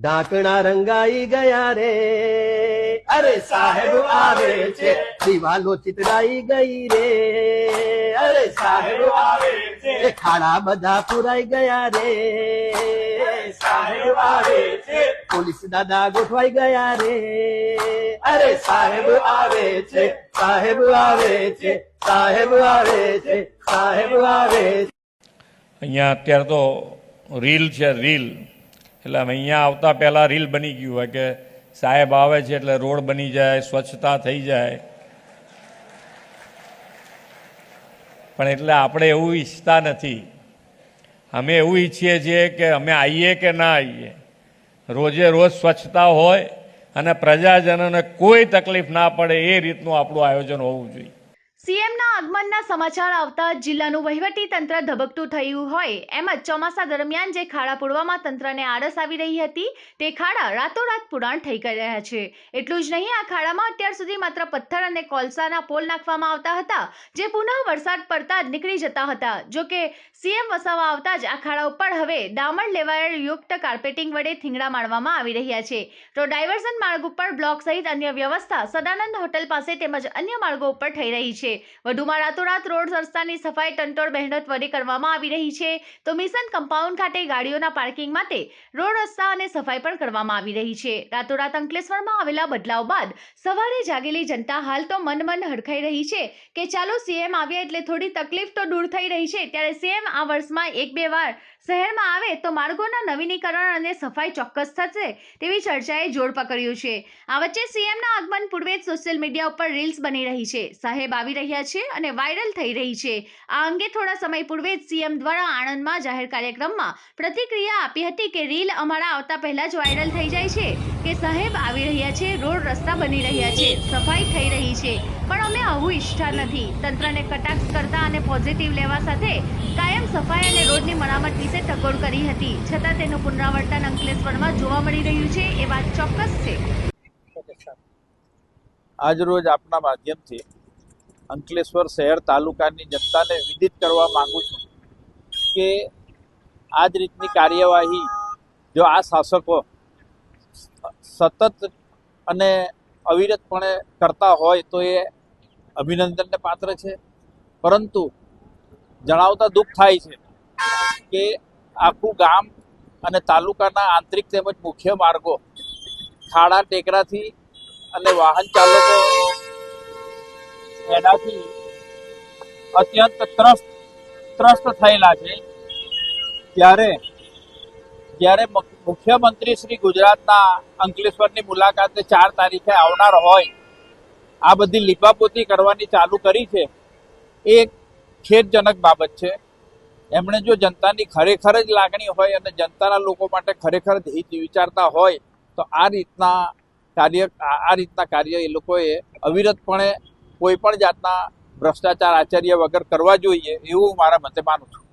ઢાંકણા રંગાઈ ગયા રે. અરે સાહેબ આવે છે. દિવાલો ચિતરાઈ ગઈ રે. અરે સાહેબ આવે છે. ખાડા બધા પુરાઈ ગયા રે. સાહેબ આવે છે. પોલીસ દાદા ગોઠવાઈ ગયા રે. અરે સાહેબ આવે છે. સાહેબ આવે છે. સાહેબ આવે છે. સાહેબ આવે છે. અહીંયા અત્યારે તો રીલ છે રીલ. એટલે અમે અહીંયા આવતા પહેલાં રીલ બની ગયું હોય કે સાહેબ આવે છે એટલે રોડ બની જાય, સ્વચ્છતા થઈ જાય. પણ એટલે આપણે એવું ઈચ્છતા નથી. અમે એવું ઈચ્છીએ છીએ કે અમે આવીએ કે ના આવીએ રોજે રોજ સ્વચ્છતા હોય અને પ્રજાજનોને કોઈ તકલીફ ના પડે એ રીતનું આપણું આયોજન હોવું જોઈએ. સીએમના આગમનના સમાચાર આવતા જિલ્લાનું વહીવટી તંત્ર ધબકતું થયું હોય, એમ જ ચોમાસા દરમિયાન જે ખાડા પૂરવામાં તંત્રને આળસ આવી રહી હતી, તે ખાડા રાતોરાત પુરાણ થઈ રહ્યા છે. એટલું જ નહીં, આ ખાડામાં અત્યાર સુધી માત્ર પથ્થર અને કોલસાના પોલ નાખવામાં આવતા હતા, જે પુનઃ વરસાદ પડતા જ નીકળી જતા હતા. જો કે, સીએમ વસાવા આવતા જ આ ખાડા ઉપર હવે ડામર લેવાયેલ યુક્ત કાર્પેટિંગ વડે થીંગડા મારવામાં આવી રહ્યા છે. તો ડાયવર્ઝન માર્ગ ઉપર બ્લોક સહિત અન્ય વ્યવસ્થા સદાનંદ હોટલ પાસે તેમજ અન્ય માર્ગો ઉપર થઈ રહી છે. વધુમાં રાતોરાત રોડ રસ્તાની સફાઈ ટંટોળ મહેનત વડે કરવામાં આવી રહી છે. તો મિશન કમ્પાઉન્ડ ખાતે ગાડીઓના પાર્કિંગ માટે રોડ રસ્તા અને સફાઈ પણ કરવામાં આવી રહી છે. રાતોરાત અંકલેશ્વરમાં આવેલા બદલાવ બાદ સવારે જાગેલી જનતા હાલ તો મન મન હડકાઈ રહી છે કે ચાલો સીએમ આવ્યા એટલે થોડી તકલીફ તો દૂર થઈ રહી છે. ત્યારે સીએમ આ વર્ષમાં એક બે વાર શહેરમાં આવે તો માર્ગોના નવીનીકરણ અને સફાઈ ચોક્કસ થશે તેવી ચર્ચાએ જોર પકડ્યું છે. આ વચ્ચે સીએમના આગમન પૂર્વે જ સોશિયલ મીડિયા ઉપર રીલ્સ બની રહી છે. સાહેબ આવી રહ્યા છે અને વાયરલ થઈ રહી છે. આ અંગે થોડા સમય પૂર્વે જ સીએમ દ્વારા આણંદમાં જાહેર કાર્યક્રમમાં પ્રતિક્રિયા આપી હતી કે રીલ અમારા આવતા પહેલા જ વાયરલ થઈ જાય છે કે સાહેબ આવી રહ્યા છે, રોડ રસ્તા બની રહ્યા છે, સફાઈ થઈ રહી છે. પણ અમે આવું ઈચ્છતા નથી. તંત્રને કટાક્ષ કરતા અને પોઝિટિવ લેવા સાથે કાયમ સફાઈ અને રોડની મરામત વિશે ટકોર કરી હતી. છતાં તેનું પુનરાવર્તન અંકલેશ્વરમાં જોવા મળી રહ્યું છે. એ વાત ચોક્કસ છે. આજરોજ આપના માધ્યમથી અંકલેશ્વર શહેર તાલુકાની જનતાને વિદિત કરવા માંગુ છું કે આ જ રીતની કાર્યવાહી જો આ શાસકો સતત અને અવિરતપણે કરતા હોય તો એ અભિનંદનને પાત્ર છે. પરંતુ જણાવતા દુઃખ થાય છે. કે આખું ગામ અને તાલુકાના આંતરિક તેમજ મુખ્ય માર્ગો, ખાડા ટેકરાથી અને વાહન ચાલકો એનાથી અત્યંત ત્રસ્ત ત્રસ્ત થયેલા છે. ત્યારે, જ્યારે મુખ્યમંત્રી શ્રી ગુજરાતના અંકલેશ્વરની મુલાકાતે ચાર તારીખે આવનાર હોય, આ બધી લીપાપોતી કરવાની ચાલુ કરી છે, એ ખેદજનક બાબત છે. એમણે જો જનતાની ખરેખર જ લાગણી હોય અને જનતાના લોકો માટે ખરેખર જ હિત વિચારતા હોય, તો આ રીતના કાર્ય, આ રીતના કાર્ય એ લોકોએ અવિરતપણે કોઈ પણ જાતના ભ્રષ્ટાચાર આચર્ય વગર કરવા જોઈએ એવું મારા મતે માનું છું.